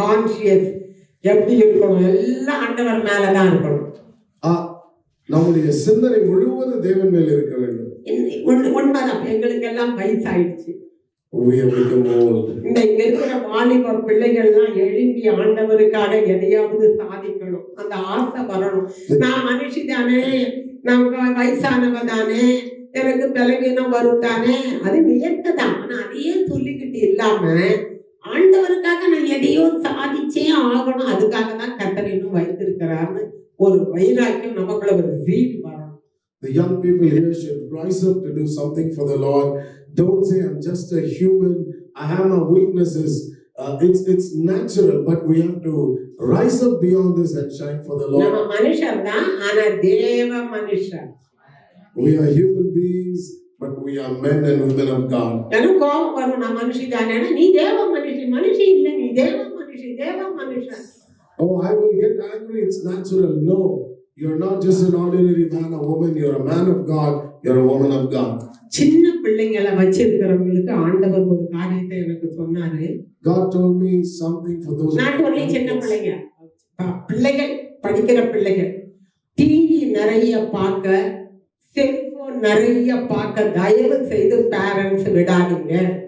Conscious எப்படி இருக்கணும்? எல்லாம் ஆண்டவர் மேலதான் இருக்கணும். நம்முடைய சிந்தனை முழுவதும் தேவன் மேல் இருக்க வேண்டும். உண்மைதான் எங்களுக்கு எல்லாம் வயசாயிடுச்சு. இந்த இருக்கிற வாலிப பிள்ளைகள்லாம் எழும்பி ஆண்டவருக்காக எதையாவது சாதிக்கணும். அந்த ஆசை வரணும். நான் மனுஷி தானே நான் வயசானவ தானே எனக்கு பலவீனம் வரும் தானே அது இயற்கை தான் ஆனா அதையே சொல்லிக்கிட்டு இல்லாம ஆண்டவருக்காக நான் எதையோ சாதிச்சே ஆகணும் அதுக்காக தான் கத்தர் இன்னும் வைத்திருக்கிறார்னு ஒரு வைராக்கியம் நமக்குள்ள ஒரு ஜீல் வரணும் The young people here should rise up to do something for the Lord. Don't say, I'm just a human, I have my weaknesses. Uh, it's, it's natural, but we have to rise up beyond this and shine for the நம்ம Lord. மனுஷர் தான் ஆனா தேவ மனுஷர் We are human beings, but we are men and women of God. நான் மனுஷி தானே நீ தேவ மனுஷி மனுஷி இல்லை நீ தேவ மனுஷி தேவ மனுஷன் Oh, I will get angry, it's natural. No, you're not just an ordinary man or woman, you're a man of God, you're a woman of God. சின்ன பிள்ளைங்களை வச்சிருக்கிறவங்களுக்கு ஆண்டவர் ஒரு காரியத்தை எனக்கு சொன்னாரு God told me something for those. நாட்டு only சின்ன பிள்ளைங்க பிள்ளைகள் படிக்கிற பிள்ளைகள் டிவி நிறைய பார்க்க செல்போன் நிறைய பார்க்க தயவு செய்து பேரண்ட்ஸ் விடாதீங்க.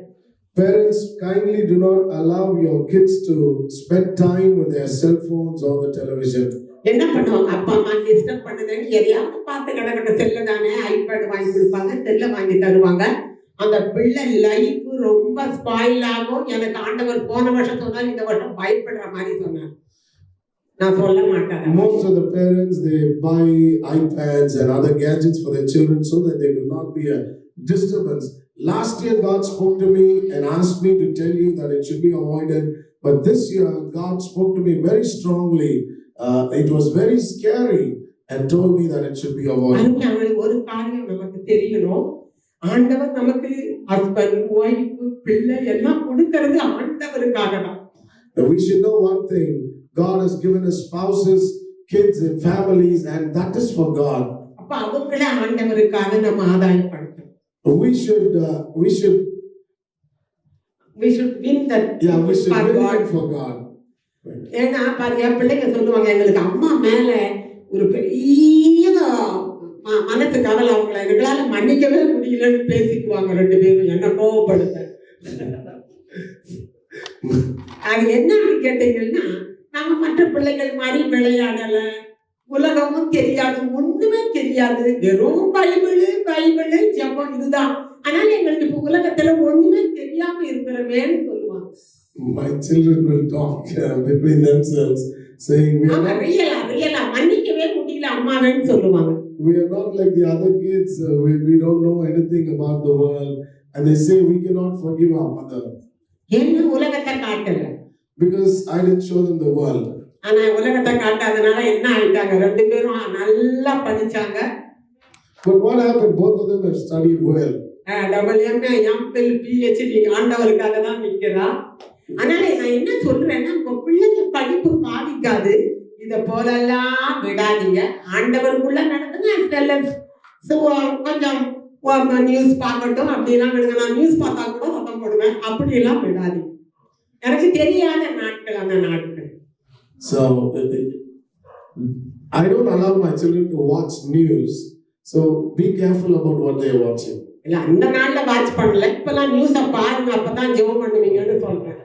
Parents, kindly do not allow your kids to spend time with their cell phones or the television. என்ன பண்ணுவாங்க? அப்பா அம்மா டிஸ்டர்ப் பண்ணுதுன்னு எதையாவது பார்த்து கிடக்கிட்ட செல்ல தானே ஐபேட் வாங்கி கொடுப்பாங்க. செல்ல வாங்கி தருவாங்க. அந்த பிள்ளை லைஃப் ரொம்ப ஸ்பாயில் ஆகும். எனக்கு ஆண்டவர் போன வருஷம் சொன்னார். இந்த வருஷம் பயப்படுற மாதிரி சொன்னார். நான் சொல்ல மாட்டேன் Most of the parents they buy iPads and other gadgets for their children so that they will not be a disturbance. Last year, God spoke to me and asked me to tell you that it should be avoided. But this year, God spoke to me very strongly. Uh, it was very scary and told me that it should be avoided. அருமையானவர்களே, ஒரு காரியம் நமக்கு தெரியணும் ஆண்டவர் நமக்கு husband wife பிள்ளை எல்லாம் கொடுக்கறது ஆண்டவருக்காக தான் Now, we should know one thing God has given us spouses, kids, and families, and that is for God. அப்ப அவங்கள ஆண்டவருக்காக நம்ம ஆதாயப்படுத்தணும் We should, uh, we should, we should win that yeah, we should for win God. for God. ஏன்னா பாருங்க பிள்ளைங்க சொல்லுவாங்க எங்களுக்கு அம்மா மேல ஒரு பெரிய ம- மனசு கவலை அவங்கள எங்களால மன்னிக்கவே முடியலன்னு பேசிக்குவாங்க ரெண்டு பேரும் என்ன கோவப்படுத்த அது என்னன்னு கேட்டீங்கன்னா நம்ம மற்ற பிள்ளைகள் மாதிரி விளையாடல உலகமும் தெரியாது ஒண்ணுமே தெரியாது வெறும் பைபிள் பைபிள் ஜெபம் இதுதான் ஆனால் எங்களுக்கு இப்ப உலகத்துல ஒண்ணுமே தெரியாம இருக்கிறமேன்னு சொல்லுவாங்க My children will talk uh, between themselves, saying, we are, not, ரியலா ரியலா மன்னிக்கவே முடியல அம்மாவேன்னு சொல்லுவாங்க we are not like the other kids, uh, we, we don't know anything about the world. And they say, we cannot forgive our mother என்ன உலகத்தை காட்டல because I didn't show them the world. ஆனா உலகத்தை காட்டாதனால என்ன ஆயிட்டாங்க? ரெண்டு பேரும் நல்லா படிச்சாங்க. But what happened? Both of them have studied well. Double MA MPhil PhD ஆண்டவருக்காக தான் நிக்கிறா அதனால நான் என்ன சொல்றேன்னா உங்க பிள்ளைங்க படிப்பு பாதிக்காது. இத போலெல்லாம் விடாதீங்க. ஆண்டவருக்குள்ள நடத்துங்க டெல்லர் கொஞ்சம் நியூஸ் பார்க்கட்டும் அப்படிலாம் விடுங்க. நான் நியூஸ் பார்த்தா கூட சத்தம் போடுவேன். அப்படியெல்லாம் விடாதீங்க. எனக்கு தெரியாத நாட்கள் அந்த நாட்கள் So uh, I don't allow my children to watch news. So be careful about what they are watching. இல்ல அந்த நாள்ல வாட்ச் பண்ணல இப்பெல்லாம் நியூஸ பாருங்க அப்பதான் ஜெபம் பண்ணுவீங்கன்னு சொல்றேன்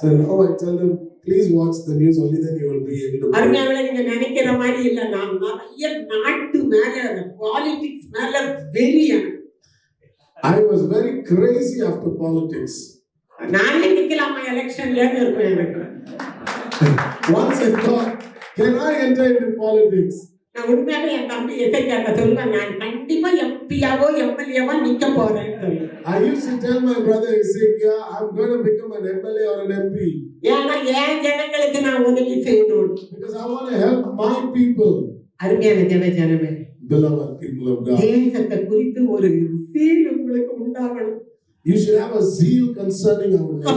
So now I tell them, please watch the news, only then you will be able to. pray. அருமையாவில நீங்க நினைக்கிற மாதிரி இல்ல நான் நிறைய நாட்டு மேல பாலிடிக்ஸ் மேல வெறி எனக்கு. I was very crazy after politics. நானே நிக்கலாமா எலெக்ஷன்லன்னு இருக்கும் எனக்கு. Once I thought, can I enter into politics? நான் உண்மையாவே என் தம்பி எசைக்காட்ட சொல்லுவேன் நான் கண்டிப்பா எம்பியாவோ எம்எல்ஏவோ நிக்க போறேன்னு சொல்லுவேன் I used to tell my brother Ezekiel, I'm going to become an MLA or an MP ஏன்னா ஏன் ஜனங்களுக்கு நான் உதவி செய்யணும். Because I want to help my people, அருமையான தேவ ஜனமே. Beloved people of God. தேசத்தை குறித்து ஒரு சீல் உங்களுக்கு உண்டாகணும். You should have a zeal concerning our nation.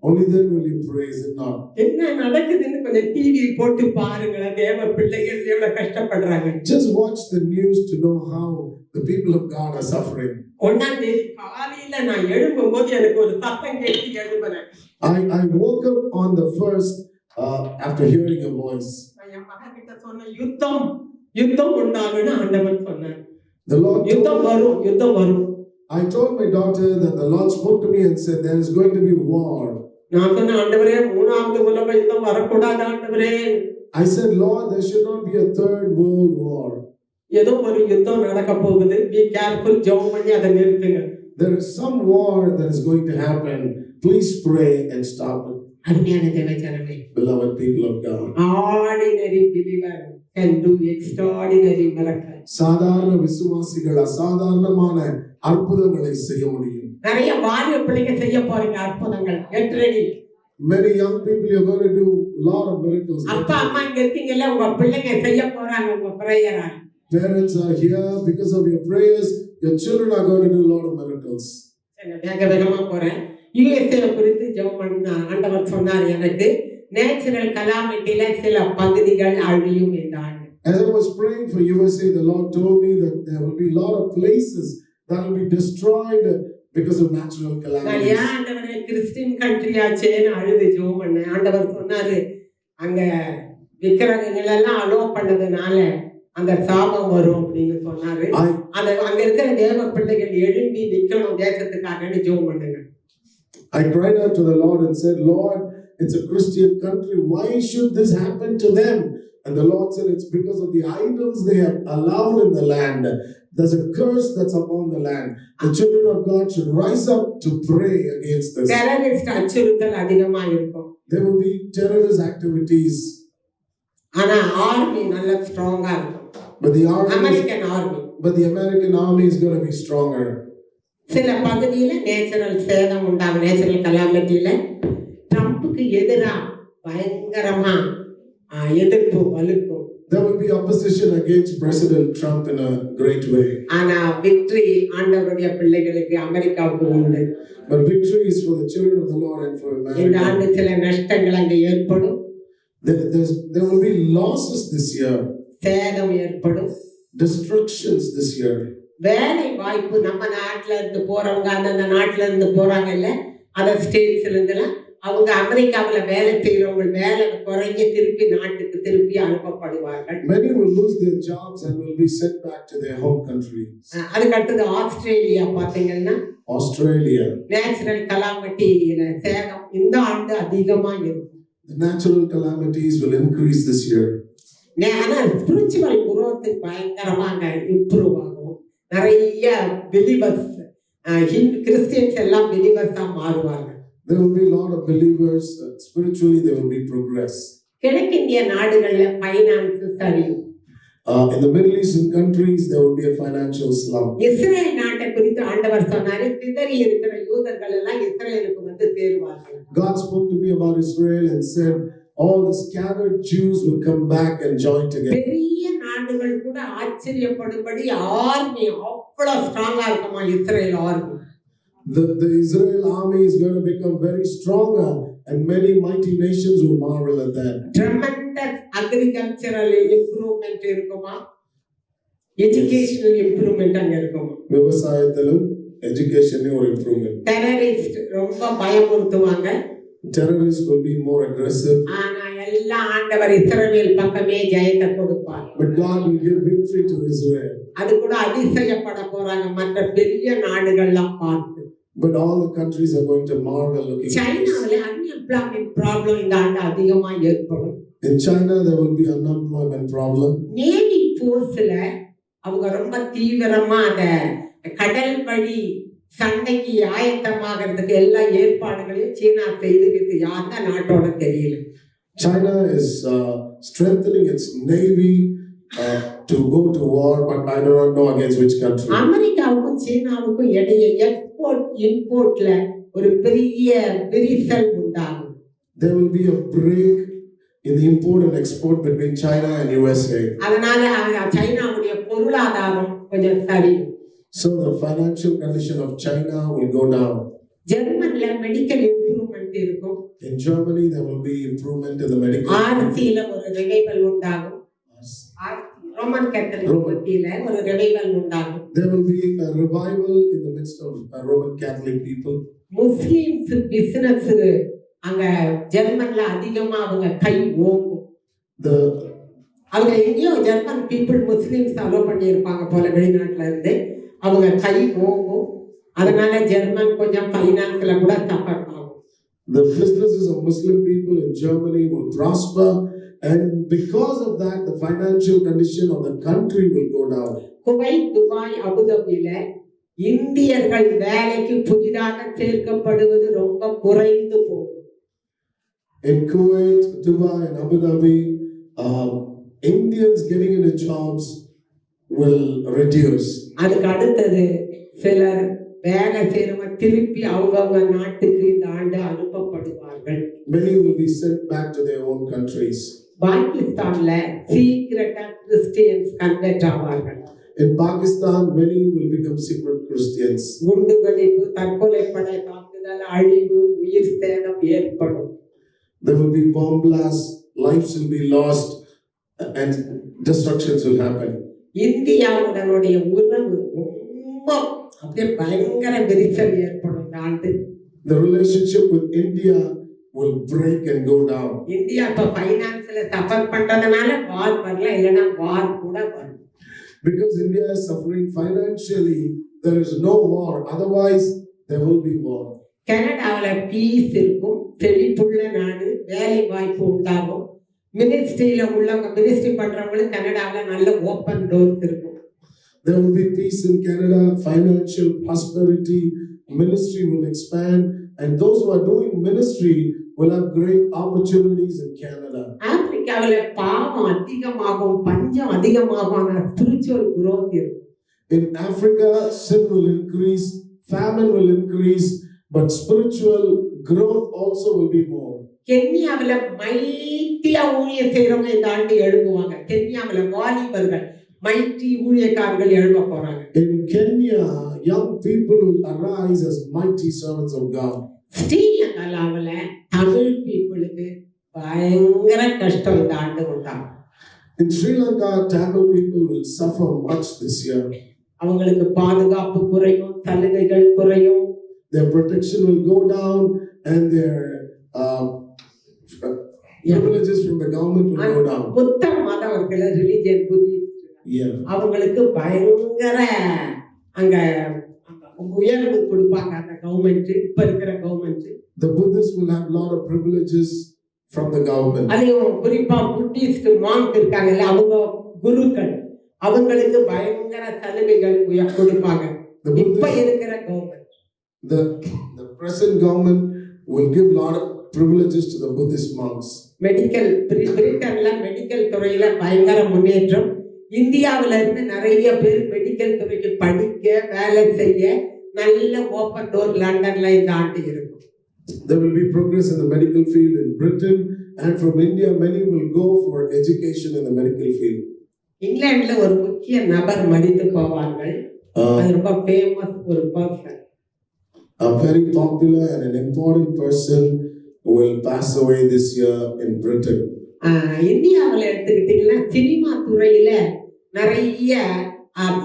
Only then will you praise it not. என்ன நடக்குதுன்னு கொஞ்சம் டிவி போட்டு பாருங்களேன் தேவ பிள்ளைகள் எவ்வளவு கஷ்டப்படுறாங்க Just watch the news to know how the people of God are suffering. ஒன்னாம் தேதி காலையில நான் எழும்பும் போது எனக்கு ஒரு சத்தம் கேட்டு எழுப்புனேன் I, I woke up on the first uh, after hearing a voice. என் மகன் கிட்ட சொன்ன யுத்தம் யுத்தம் உண்டாகுன்னு ஆண்டவன் சொன்னார் The Lord told, யுத்தம் வரும் யுத்தம் வரும் I told my daughter that the Lord spoke to me and said there is going to be war. நான் சொன்ன ஆண்டவரே மூணாவது உலக யுத்தம் வரக்கூடாது ஆண்டவரே I said, Lord, there should not be a third world war. ஏதோ ஒரு யுத்தம் நடக்க போகுது பி கேர்ஃபுல் ஜெபம் பண்ணி அதை நிறுத்துங்க There is some war that is going to happen. Please pray and stop it, அருமையான தேவச்சனமே beloved people of God. Ordinary believer can do extraordinary miracle சாதாரண விசுவாசிகள் அசாதாரணமான அற்புதங்களை செய்ய முடியும். நிறைய வாலிப பிள்ளைங்க செய்ய போறீங்க அற்புதங்கள். Get ready Many young people are going to do lot of miracles. அப்பா அம்மா இங்க இருக்கீங்கல்ல உங்க பிள்ளைங்க செய்ய போறாங்க உங்க பிரேயரால் Parents are here because of your prayers. Your children are going to do lot of miracles. வேக வேகமா போறேன். யுஎஸ்ஏ குறித்து ஜெபம் பண்ண ஆண்டவர் சொன்னார் எனக்கு. நேச்சுரல் கலாமிட்டில சில பகுதிகள் அழியும் இந்த ஆண்டு As I was praying for USA, the Lord told me that there will be a lot of places that will be destroyed because of natural calamities. ஏன் ஆண்டவரே கிறிஸ்டின் கண்ட்ரியாச்சேன்னு அழுது ஜெபம் பண்ணேன் ஆண்டவர் சொன்னாரு அங்க விக்கிரகங்கள் எல்லாம் அலோ பண்ணதுனால அந்த சாபம் வரும் அப்படின்னு சொன்னாரு அந்த அங்க இருக்கிற தேவ பிள்ளைகள் எழும்பி நிக்கணும் தேசத்துக்காகன்னு ஜெபம் பண்ணுங்க I cried out to the Lord and said, Lord, it's a Christian country. Why should this happen to them? And the Lord said, It's because of the idols they have allowed in the land. There's a curse that's upon the land. The children of God should rise up to pray against this. Terrorist அச்சுறுத்தல் அதிகமா இருக்கும் There will be terrorist activities, ஆனா army நல்ல ஸ்ட்ராங்கா இருக்கும் but the army, American army but the American army is going to be stronger. சில பகுதியில natural சேதம் உண்டாகும் நேச்சுரல் கலாமிட்டியில ட்ரம்ப்புக்கு எதிரா பயங்கரமா எதிர்ப்பு வலுக்கும் There will be opposition against President Trump in a great way. ஆனா விக்டரி ஆண்டவருடைய பிள்ளைகளுக்கு அமெரிக்காவுக்கு உண்டு But victory is for the children of the Lord and for இந்த America. ஆண்டு சில நஷ்டங்கள் அங்கே ஏற்படும் There, there will be losses this year, சேதம் ஏற்படும் destructions this year. வேலை வாய்ப்பு நம்ம நாட்டுல இருந்து போறவங்க அந்தந்த நாட்டுல இருந்து போறாங்க இல்ல அதர் ஸ்டேட்ஸ்ல இருந்துலாம் அவங்க அமெரிக்காவுல வேலை செய்யறவங்க வேலை குறைஞ்சு திருப்பி நாட்டுக்கு திருப்பி அனுப்பப்படுவார்கள். Many will lose their jobs and will be sent back to their home countries. அஹ் அதுக்கு அடுத்தது ஆஸ்திரேலியா பாத்தீங்கன்னா Australia, நேச்சுரல் கலாமிட்டியில சேதம் இந்த ஆண்டு அதிகமா இருக்கும். The natural calamities will increase this year. ஆனா ஸ்பிரிச்சுவல் பயங்கரமாக இம்ப்ரூவ் ஆகும். நிறைய பிலிவர்ஸ் கிறிஸ்டியன்ஸ் எல்லாம் பிலிவர்ஸா மாறுவாங்க There will be a lot of believers. uh, spiritually, there will be progress. கிழக்கிந்திய நாடுகள்ல பைனான்ஸ் சரி Uh, in the Middle Eastern countries, there will be a financial slump. Israel நாட்டை குறித்து ஆண்டவர் சொன்னாரு சிதறி இருக்கிற யூதர்கள் எல்லாம் இஸ்ரேலுக்கு வந்து சேருவார்கள் God spoke to me about Israel and said, All the scattered Jews will come back and join together. பெரிய நாடுகள் கூட ஆச்சரியப்படும்படி ஆர்மி அவ்வளவு ஸ்ட்ராங்கா இருக்குமா Israel army The, the Israel army is going to become very stronger, and many mighty nations will marvel at that. Tremendous agricultural improvement இருக்குமா? Educational improvement அங்க இருக்குமா? விவசாயத்திலும் எஜுகேஷன்லையும் ஒரு இம்ப்ரூவ்மெண்ட் டெரரிஸ்ட் ரொம்ப பயமுறுத்துவாங்க. Terrorists will be more aggressive, ஆனா எல்லா ஆண்டவர் இஸ்ரவேல் பக்கமே ஜெயத்தை கொடுப்பார். But God will give victory to Israel. அது கூட அதிசயப்பட போறாங்க. மற்ற பெரிய நாடுகள்லாம் பார்த்து But all the countries are going to marvel looking at this. சைனாவில் அன்எம்ப்ளாய்மெண்ட் ப்ராப்ளம் இந்த ஆண்டு அதிகமா ஏற்படும் In China, there will be unemployment problem. Navy போர்ஸ்ல அவங்க ரொம்ப தீவிரமா அத கடல் வழி சண்டைக்கு ஆயத்தமாகிறதுக்கு எல்லா ஏற்பாடுகளையும் சீனா செய்து விட்டு யாருந்த நாட்டோட தெரியல China is uh, strengthening its navy uh, to go to war, but I do not know against which country. அமெரிக்காவுக்கும் சீனாவுக்கும் இடையே எக்ஸ்போர்ட் இம்போர்ட்ல ஒரு பெரிய விரிசல் உண்டாகும் There will be a break in the import and export between China and USA. அதனால சைனாவுடைய பொருளாதாரம் கொஞ்சம் சரியும் So the financial condition of China will go down. ஜெர்மன்ல மெடிக்கல் இம்ப்ரூவ்மெண்ட் இருக்கும் In Germany, there will be improvement in the medical. ஆர்சியில ஒரு revival உண்டாகும் Roman Catholic. மத்தியில ஒரு ரிவைவல் உண்டாகும் There will be a revival in the midst of uh, Roman Catholic people. Muslims business அங்க ஜெர்மன்ல அதிகமா அவங்க கை ஓங்கும் The அவங்க எங்கேயோ ஜெர்மன் பீப்புள் முஸ்லிம்ஸ் அலோ பண்ணியிருப்பாங்க போல வெளிநாட்டுல இருந்து அவங்க கை ஓங்கும் அதனால ஜெர்மன் கொஞ்சம் ஃபைனான்ஸ்ல கூட சஃபர் ஆகும் the businesses of Muslim people in Germany will prosper, and because of that, the financial condition of the country will go down. Kuwait Dubai அபுதாபியில இந்தியர்கள் வேலைக்கு புதிதாக சேர்க்கப்படுவது ரொம்ப குறைந்து போகும் In Kuwait, Dubai, and Abu Dhabi, um, Indians getting into jobs will reduce. அதுக்கு அடுத்தது சிலர் வேலை செய்யறவங்க திருப்பி அவங்கவுங்க நாட்டுக்கு இந்த ஆண்டு அனுப்பப்படுவார்கள் Many will be sent back to their own countries. பாகிஸ்தான்ல சீக்கிரட்டா கிறிஸ்டியன்ஸ் கன்வெர்ட் ஆவார்கள் In Pakistan, many will become secret Christians. குண்டு வெடிப்பு தற்கொலை படை தாக்குதல் அழிவு உயிர் சேதம் ஏற்படும் There will be bomb blasts, lives will be lost, and destructions will happen. இந்தியாவுடனுடைய உறவு ரொம்ப அப்படியே பயங்கர விரிசல் ஏற்படும் இந்த ஆண்டு The relationship with India will break and go down. India இப்ப பைனான்ஸ்ல சஃபர் பண்றதுனால வார் வரல இல்லைன்னா வார் கூட வரும் Because India is suffering financially, there is no war. Otherwise, there will be war. கனடாவுல piece இருக்கும் செழிப்புள்ள நாடு வேலை வாய்ப்பு உண்டாகும் மினிஸ்ட்ரியில உள்ளவங்க மினிஸ்ட்ரி பண்றவங்களுக்கு கனடாவுல நல்ல ஓப்பன் டோர்ஸ் இருக்கும் There will be peace in Canada, financial prosperity, ministry will expand, and those who are doing ministry will have great opportunities in Canada. ஆப்பிரிக்காவுல பாவம் அதிகமாகும் பஞ்சம் அதிகமாகும் ஸ்பிரிச்சுவல் growth இருக்கும் In Africa, sin will increase, famine will increase, but spiritual growth also will be more. கென்யாவுல மைட்டியா ஊழியர் செய்யறவங்க இந்த ஆண்டு எழுப்புவாங்க கென்யாவுல வாலிபர்கள் மைட்டி ஊழியக்காரர்கள் எழுப்ப போறாங்க In Kenya, young people will arise as mighty servants of God. ஸ்ரீலங்காவில் தமிழ் பீப்புளுக்கு பயங்கர கஷ்டம் இந்த ஆண்டு உண்டாகும் In Sri Lanka, Tamil people will suffer much this year. அவங்களுக்கு பாதுகாப்பு குறையும் சலுகைகள் குறையும் Their protection will go down, and their uh, privileges from the government will go down. புத்த மதவர்களை ரிலிஜியன் புத்திஸ்ட் Yeah. அவங்களுக்கு பயங்கர அங்க உயர்வு கொடுப்பாங்க அந்த கவர்மெண்ட் இப்ப இருக்கிற government The Buddhists will have a lot of privileges From the government. அதையும் குறிப்பா புத்திஸ்ட் மாங்க் இருக்காங்கல்ல அவங்க குருக்கள். அவங்களுக்கு பயங்கர சலுகைகள் கொடுப்பாங்க. இப்ப இருக்கிற government the, the present government will give lot of privileges to the Buddhist monks. Medical பிரிட்டன்ல medical துறையில பயங்கர முன்னேற்றம். இந்தியாவுல இருந்து நிறைய பேர் மெடிக்கல் துறைக்கு படிக்க வேலை செய்ய நல்ல ஓப்பன் டோர் லண்டன்ல இந்த ஆண்டு இருக்கும் There will be progress in the medical field in Britain, and from India, many will go for education in the medical field. இங்கிலாந்துல ஒரு முக்கிய நபர் மடித்து போவார்கள் Uh, அது ரொம்ப ஃபேமஸ் ஒரு person a very popular and an important person will pass away this year in Britain. இந்தியாவில் எடுத்துக்கிட்டீங்கன்னா சினிமா துறையில நிறைய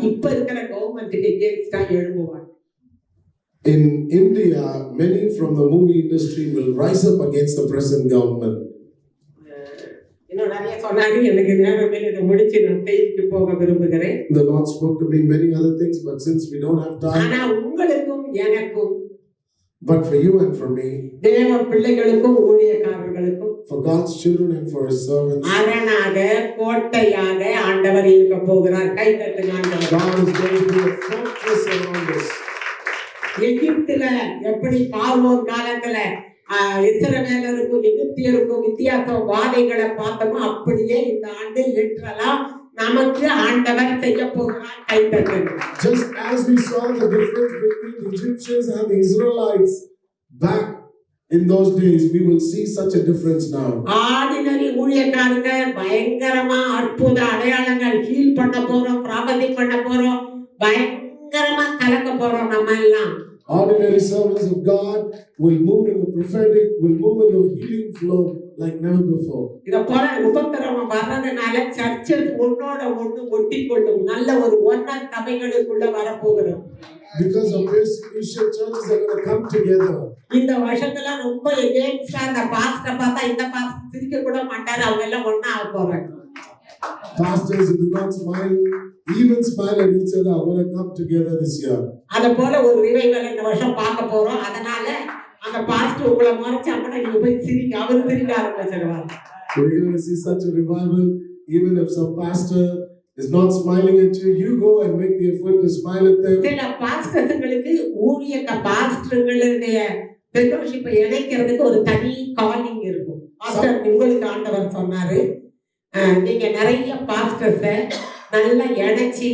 இப்ப இருக்கிற கவர்மெண்ட்டுக்கு எகேன்ஸ்டா எழுதுவாங்க In India, many from the movie industry will rise up against the present government. இன்னும் நிறைய சொன்னாங்க எனக்கு நேரம் இல்லை இதை முடிச்சு நான் செய்திக்கு போக விரும்புகிறேன் The Lord spoke to me many other things, but since we don't have time, ஆனா உங்களுக்கும் எனக்கும் but for you and for me, தேவ பிள்ளைகளுக்கும் ஊழியக்காரர்களுக்கும் for God's children and for His servants, அரணாக கோட்டையாக ஆண்டவர் இருக்க போகிறார் கை தட்டுங்க ஆண்டவர் God is going to be a fortress around us. எகிப்துல எப்படி பார்வோன் காலத்துல இஸ்ரவேலருக்கும் எகிப்தியருக்கும் வித்தியாசம் வாதைகளை பார்த்தோமோ அப்படியே இந்த ஆண்டு லிட்டரலா நமக்கு ஆண்டவர் செய்ய போகிறார் கை தட்டுங்க Just as we saw the difference between the Egyptians and the Israelites back in those days, we will see such a difference now. Ordinary ஊழியக்காரங்க பயங்கரமா அற்புத அடையாளங்கள் ஹீல் பண்ண போறோம் பிராபதி பண்ண போறோம் பயங்கரமா கலக்க போறோம் நம்ம எல்லாம் Ordinary servants of God will move in the prophetic, will move in the healing flow like never before. இத போல உபத்திரவம் வர்றதுனால சர்ச்சஸ் ஒன்னோட ஒண்ணு ஒட்டி கொள்ளும் நல்ல ஒரு ஒன்னா சபைகளுக்குள்ள வரப்போகிறோம் Because of persecution, churches are going to come together. இந்த வருஷத்துல ரொம்ப எகேன்ஸ்டா அந்த பாஸ்ட பார்த்தா இந்த பாஸ்ட் சிரிக்க கூட மாட்டாரு அவங்க எல்லாம் ஒண்ணா ஆக போறாங்க Pastors not smile, even smile at each other, are going to come together this year. அத போல ஒரு ரிவைவல் இந்த வருஷம் பார்க்க போறோம் அதனால அந்த பாஸ்ட் உங்களை மறைச்சு அப்பட நீங்க போய் சிரிங்க அவரு சிரிக்க ஆரம்பிச்சிருவாங்க So we're going to see such a revival. Even if some pastor is not smiling at you, you go and make the effort to smile at them. சில பாஸ்டர்களுக்கு ஊழிய பாஸ்டர்களுடைய ஃபெலோஷிப்பை இணைக்கிறதுக்கு ஒரு தனி காலிங் இருக்கும் பாஸ்டர் உங்களுக்கு ஆண்டவர் சொன்னாரு நீங்க நிறைய பாஸ்டர்ஸை நல்லா இணைச்சி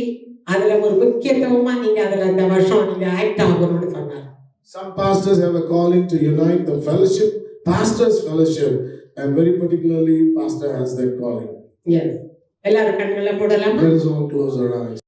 அதுல ஒரு முக்கியத்துவமா நீங்க அதுல இந்த வருஷம் நீங்க ஆக்ட் ஆகணும்னு சொன்னாரு Some pastors have a calling to unite the fellowship, pastors' fellowship, and very particularly, pastor has that calling. Yes எல்லாரும் கண்களை போடலாமா Let us all close our eyes.